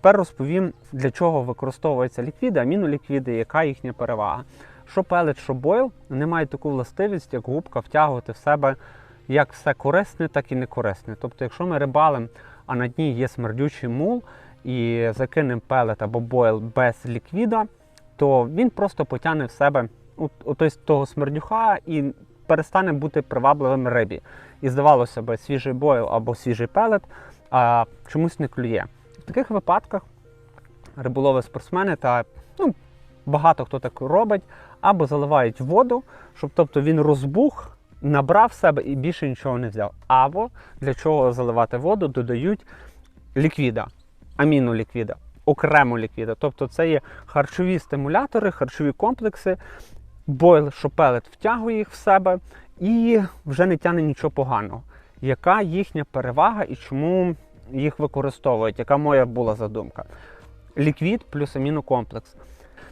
Тепер розповім, для чого використовуються ліквіди, аміноліквіди, яка їхня перевага. Що пелет, що бойл, вони мають таку властивість, як губка, втягувати в себе як все корисне, так і некорисне. Тобто, якщо ми рибалимо, а на дні є смердючий мул, і закинемо пелет або бойл без ліквіда, то він просто потягне в себе ото- того смердюха і перестане бути привабливим рибі. І здавалося б, свіжий бойл або свіжий пелет а чомусь не клює. Таких випадках риболови спортсмени та ну, багато хто так робить, або заливають воду, щоб тобто він розбух, набрав себе і більше нічого не взяв. Або для чого заливати воду, додають ліквіда, аміноліквіда, окремо ліквіда. Тобто це є харчові стимулятори, харчові комплекси, бойл, що пелет втягує їх в себе і вже не тягне нічого поганого. Яка їхня перевага і чому їх використовують? Яка моя була задумка? Ліквід плюс амінокомплекс.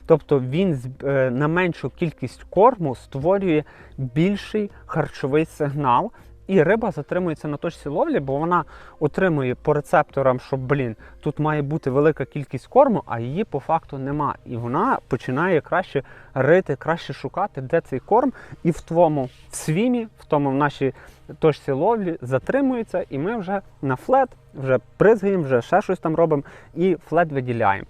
Тобто він е, на меншу кількість корму створює більший харчовий сигнал, і риба затримується на точці ловлі, бо вона отримує по рецепторам, що блін, тут має бути велика кількість корму, а її по факту нема. І вона починає краще рити, краще шукати, де цей корм, і в тому в свімі, в тому в нашій точці ловлі затримується, і ми вже на флет вже бризгаємо, вже ще щось там робимо, і флет виділяємо.